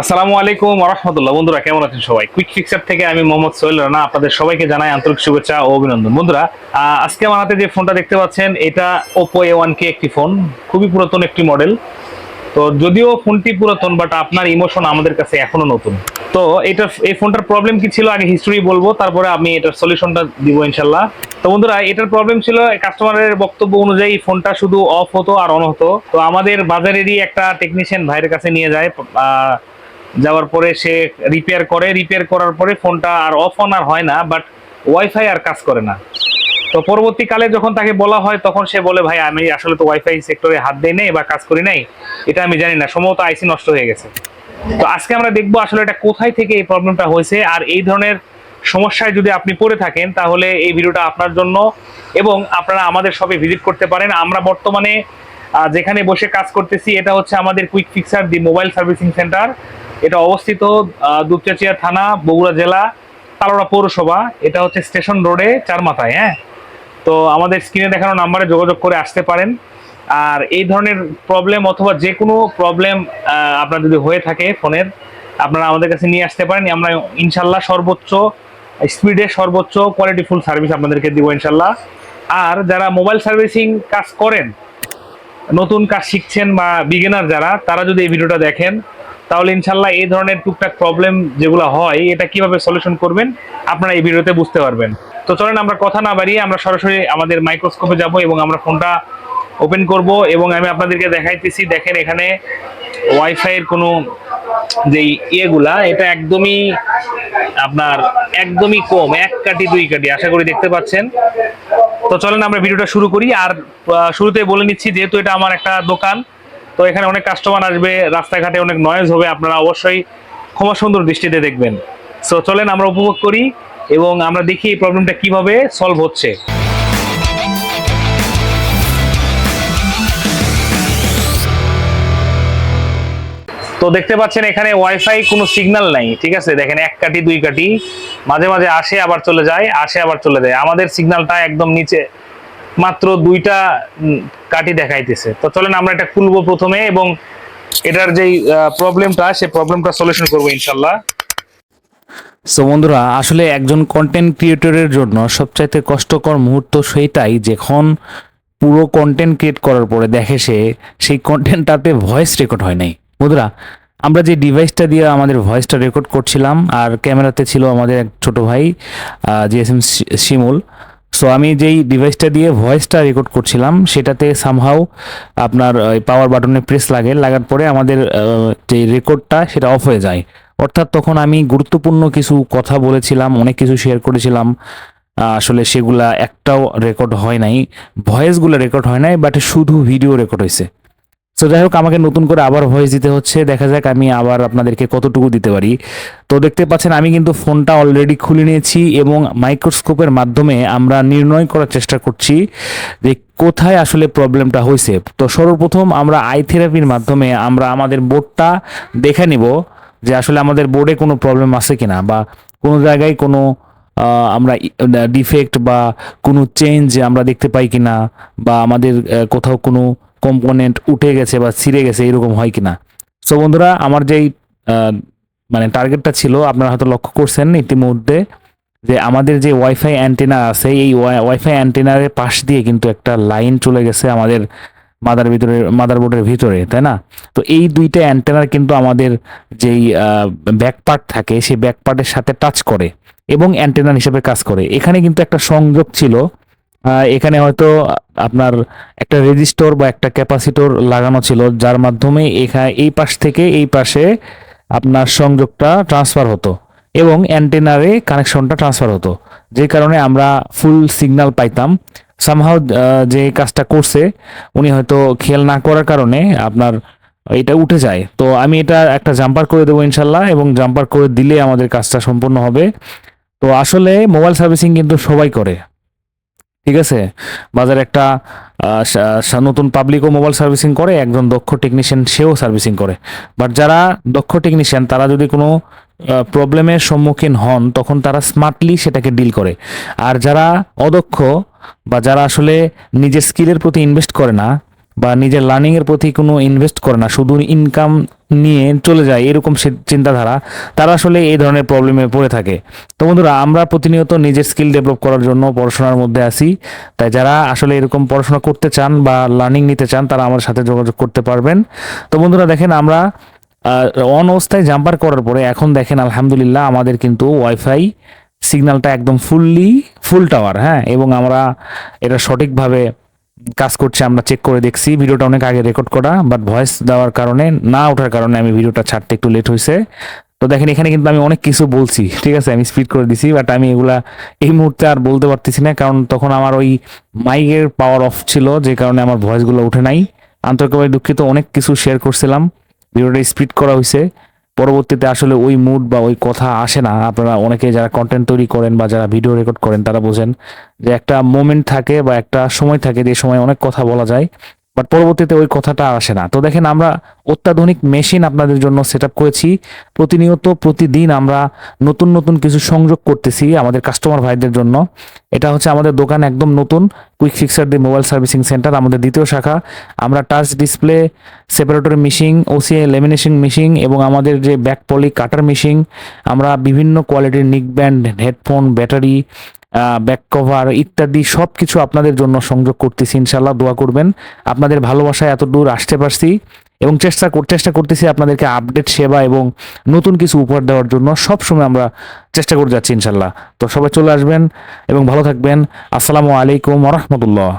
আসসালামু আলাইকুম রহমতুল্লাহ বন্ধুরা, কেমন আছেন সবাই? কুইক ফিক্সার থেকে আমি মোহাম্মদ সোহেল রানা, আপনাদের সবাইকে জানাই আন্তরিক শুভেচ্ছা ও অভিনন্দন। বন্ধুরা আজকে আমার হাতে যে ফোনটা দেখতে পাচ্ছেন, এটা ওপো এ ওয়ান কে একটি ফোন, খুবই পুরাতন একটি মডেল তো যদিও ফোনটি পুরাতন বাট আপনার ইমোশন আমাদের কাছে এখনও নতুন। তো এটা, এই ফোনটার প্রবলেম কি ছিল, আগে হিস্টোরি বলব, তারপরে আমি এটার সলিউশনটা দিব ইনশাল্লাহ তো বন্ধুরা, এটার প্রবলেম ছিল কাস্টমারের বক্তব্য অনুযায়ী ফোনটা শুধু অফ হতো আর অন হতো। তো আমাদের বাজারেরই একটা টেকনিশিয়ান ভাইয়ের কাছে নিয়ে যায় যাওয়ার পরে সে রিপেয়ার করে রিপেয়ার করার পরে ফোনটা আর অফ অন আর হয় না বাট ওয়াইফাই আর কাজ করে না। তো পরবর্তীকালে যখন তাকে বলা হয়, তখন সে বলে, ভাই, আমি আসলে তো ওয়াইফাই সেক্টরে হাত দেই নাই বা কাজ করি নাই। এটা আমি জানি না। সম্ভবত আইসি নষ্ট হয়ে গেছে। তো আজকে আমরা দেখব আসলে এটা কোথায় থেকে এই প্রবলেমটা হয়েছে, আর এই ধরনের সমস্যায় যদি আপনি পড়ে থাকেন, তাহলে এই ভিডিওটা আপনার জন্য এবং আপনারা আমাদের সবে ভিজিট করতে পারেন। আমরা বর্তমানে যেখানে বসে কাজ করতেছি, এটা হচ্ছে আমাদের quick fixer the mobile servicing centre এটা অবস্থিত দুপচাচিয়া থানা, বগুড়া জেলা, তালোড়া পৌরসভা। এটা হচ্ছে স্টেশন রোডে চার মাথায় হ্যাঁ? তো আমাদের স্ক্রিনে দেখানো নাম্বারে যোগাযোগ করে আসতে পারেন। আর এই ধরনের প্রবলেম অথবা যে কোনো প্রবলেম আপনার যদি হয়ে থাকে ফোনের, আপনারা আমাদের কাছে নিয়ে আসতে পারেন। আমরা ইনশাল্লাহ সর্বোচ্চ স্পিডে সর্বোচ্চ কোয়ালিটিফুল সার্ভিস আপনাদেরকে দিব ইনশাল্লাহ। আর যারা মোবাইল সার্ভিসিং কাজ করেন, নতুন কাজ শিখছেন বা বিগিনার যারা, তারা যদি এই ভিডিওটা দেখেন তাহলে ইনশাল্লাহ এই ধরনের টুকটাক প্রবলেম যেগুলো হয়, এটা কীভাবে সলিউশন করবেন, আপনারা এই ভিডিওতে বুঝতে পারবেন। তো চলেন আমরা কথা না বাড়িয়ে আমরা সরাসরি আমাদের মাইক্রোস্কোপে যাব এবং আমরা ফোনটা ওপেন করব এবং আমি আপনাদেরকে দেখাইতেছি, দেখেন এখানে ওয়াইফাইয়ের কোনো যে ইয়েগুলা, এটা একদমই আপনার একদমই কম, এক কাটি, দুই কাটি, আশা করি দেখতে পাচ্ছেন। তো চলেন আমরা ভিডিওটা শুরু করি, আর শুরুতে বলে নিচ্ছি, যেহেতু এটা আমার একটা দোকান তো এখানে অনেক কাস্টমার আসবে, রাস্তাঘাটে অনেক নয়েজ হবে, আপনারা অবশ্যই ক্ষমা সুন্দর দৃষ্টিতে দেখবেন। সো চলেন আমরা উপভোগ করি এবং আমরা দেখি এই প্রবলেমটা কীভাবে সলভ হচ্ছে। তো দেখতে পাচ্ছেন এখানে ওয়াইফাই কোনো সিগন্যাল নাই, ঠিক আছে? দেখেন এক কাটি, দুই কাটি, মাঝে মাঝে আসে, আবার চলে যায়, আসে, আবার চলে যায়। আমাদের সিগন্যালটা একদম নিচে মাত্র দুইটা কাটি দেখাইতেছে। তো চলেন আমরা এটা খুলবো প্রথমে এবং এটার যেই প্রবলেমটা সে প্রবলেমটা সলিউশন করব ইনশাল্লাহ। সো বন্ধুরা, আসলে একজন কন্টেন্ট ক্রিয়েটরের জন্য সবচাইতে কষ্টকর মুহূর্ত সেইটাই যখন পুরো কন্টেন্ট ক্রিয়েট করার পরে দেখে সে, সেই কন্টেন্টটাতে ভয়েস রেকর্ড হয় নাই। বন্ধুরা, আমরা যে ডিভাইসটা দিয়ে আমাদের ভয়েসটা রেকর্ড করছিলাম, আর ক্যামেরাতে ছিল আমাদের এক ছোট ভাই জিএসএম শিমুল সো আমি যেই ডিভাইসটা দিয়ে ভয়েসটা রেকর্ড করছিলাম, সেটাতে সামহাও আপনার পাওয়ার বাটনে প্রেস লাগে, লাগার পরে আমাদের যে রেকর্ডটা সেটা অফ হয়ে যায়। অর্থাৎ তখন আমি গুরুত্বপূর্ণ কিছু কথা বলেছিলাম, অনেক কিছু শেয়ার করেছিলাম। আসলে সেগুলা একটাও রেকর্ড হয় নাই। ভয়েসগুলো রেকর্ড হয় নাই বাট শুধু ভিডিও রেকর্ড হয়েছে সো যাই হোক, আমাকে নতুন করে আবার ভয়েস দিতে হচ্ছে। দেখা যাক আমি আবার আপনাদেরকে কতটুকু দিতে পারি। তো দেখতে পাচ্ছেন, আমি কিন্তু ফোনটা অলরেডি খুলে নিয়েছি এবং মাইক্রোস্কোপের মাধ্যমে আমরা নির্ণয় করার চেষ্টা করছি যে কোথায় আসলে প্রবলেমটা হয়েছে। তো সর্বপ্রথম আমরা আই থেরাপির মাধ্যমে আমরা আমাদের বোর্ডটা দেখে নিব যে আসলে আমাদের বোর্ডে কোনো প্রবলেম আছে কিনা বা কোনো জায়গায় কোনো আমরা ডিফেক্ট বা কোনো চেঞ্জ আমরা দেখতে পাই কিনা বা আমাদের কোথাও কোনো কম্পোনেন্ট উঠে গেছে বা ছিঁড়ে গেছে, এরকম হয় কিনা? সো বন্ধুরা, আমার যেই মানে টার্গেটটা ছিল, আপনারা হয়তো লক্ষ্য করছেন ইতিমধ্যে যে আমাদের যে ওয়াইফাই অ্যান্টেনা আছে, এই ওয়াইফাই অ্যান্টেনারের পাশ দিয়ে কিন্তু একটা লাইন চলে গেছে আমাদের মাদার ভিতরে মাদারবোর্ডের ভিতরে, তাই না? তো এই দুইটা অ্যান্টেনার কিন্তু আমাদের যেই ব্যাক পার্ট থাকে, সেই ব্যাক পার্টের সাথে টাচ করে এবং অ্যান্টেনার হিসেবে কাজ করে। এখানে কিন্তু একটা সংযোগ ছিল এখানে হয়তো আপনার একটা রেজিস্টর বা একটা ক্যাপাসিটর লাগানো ছিল, যার মাধ্যমে এখানে এই পাশ থেকে এই পাশে আপনার সংযোগটা ট্রান্সফার হতো এবং অ্যান্টেনারে কানেকশনটা ট্রান্সফার হতো। যে কারণে আমরা ফুল সিগন্যাল পাইতাম। সামহাও যে কাজটা করছে, উনি হয়তো খেয়াল না করার কারণে আপনার এটা উঠে যায়। তো আমি এটা একটা জাম্পার করে দেবো ইনশাল্লাহ এবং জাম্পার করে দিলে আমাদের কাজটা সম্পূর্ণ হবে। তো আসলে মোবাইল সার্ভিসিং কিন্তু সবাই করে। ঠিক আছে? বাজারে একটা নতুন পাবলিকও মোবাইল সার্ভিসিং করে, একজন দক্ষ টেকনিশিয়ান সেও সার্ভিসিং করে। বাট যারা দক্ষ টেকনিশিয়ান তারা যদি কোনো প্রবলেমের সম্মুখীন হন, তখন তারা স্মার্টলি সেটাকে ডিল করে। আর যারা অদক্ষ বা যারা আসলে নিজের স্কিলের প্রতি ইনভেস্ট করে না বা নিজের লার্নিং এর প্রতি কোনো ইনভেস্ট করে না, শুধু ইনকাম নিয়ে চলে যায়, এরকম চিন্তাধারা, তারা আসলে এই ধরনের প্রবলেমে পড়ে থাকে। তো বন্ধুরা, আমরা প্রতিনিয়ত নিজের স্কিল ডেভেলপ করার জন্য পড়াশোনার মধ্যে আসি তাই যারা আসলে এরকম পড়াশোনা করতে চান বা লার্নিং নিতে চান, তারা আমার সাথে যোগাযোগ করতে পারবেন। তো বন্ধুরা, দেখেন আমরা অন অবস্থায় জাম্পার করার পরে এখন দেখেন আলহামদুলিল্লাহ আমাদের কিন্তু ওয়াইফাই সিগন্যালটা একদম ফুললি ফুল টাওয়ার হ্যাঁ? এবং আমরা এটা সঠিকভাবে কাজ করছে, আমরা চেক করে দেখছি। ভিডিওটা অনেক আগে রেকর্ড করা বাট ভয়েস দেওয়ার কারণে, না ওঠার কারণে আমি ভিডিওটা ছাড়তে একটু লেট হয়েছে তো দেখেন, এখানে কিন্তু আমি অনেক কিছু বলছি, ঠিক আছে? আমি স্পিড করে দিছি বাট আমি এগুলা এই মুহূর্তে আর বলতে পারতেছি না, কারণ তখন আমার ওই মাইকের পাওয়ার অফ ছিল, যে কারণে আমার ভয়েসগুলো উঠে নাই। আন্তরিকভাবে দুঃখিত, অনেক কিছু শেয়ার করছিলাম। ভিডিওটা স্পিড করা হয়েছে পরবর্তীতে আসলে ওই মুড বা ওই কথা আসে না। আপনারা অনেকে যারা কন্টেন্ট তৈরি করেন বা যারা ভিডিও রেকর্ড করেন, তারা বোঝেন যে একটা মোমেন্ট থাকে বা একটা সময় থাকে যে সময় অনেক কথা বলা যায়। বাট পরবর্তীতে ওই কথাটা আসে না। তো দেখেন আমরা অত্যাধুনিক মেশিন আপনাদের জন্য সেট করেছি। প্রতিনিয়ত প্রতিদিন আমরা নতুন নতুন কিছু সংযোগ করতেছি আমাদের কাস্টমার ভাইদের জন্য। এটা হচ্ছে আমাদের দোকান একদম নতুন quick fixer the mobile servicing centre আমাদের দ্বিতীয় শাখা। আমরা touch display separator machine OCI lamination machine এবং আমাদের যে ব্যাক পলি কাটার মেশিন আমরা বিভিন্ন কোয়ালিটির neckband headphone battery back cover ইত্যাদি সব কিছু আপনাদের জন্য সংযোগ করতেছি ইনশাল্লাহ দোয়া করবেন। আপনাদের ভালোবাসায় এত দূর আসতে পারছি এবং চেষ্টা চেষ্টা করতেছি আপনাদেরকে আপডেট সেবা এবং নতুন কিছু উপহার দেওয়ার জন্য। সব সময় আমরা চেষ্টা করে যাচ্ছি ইনশাল্লাহ তো সবাই চলে আসবেন এবং ভালো থাকবেন। আসসালামু আলাইকুম রহমতুল্লাহ।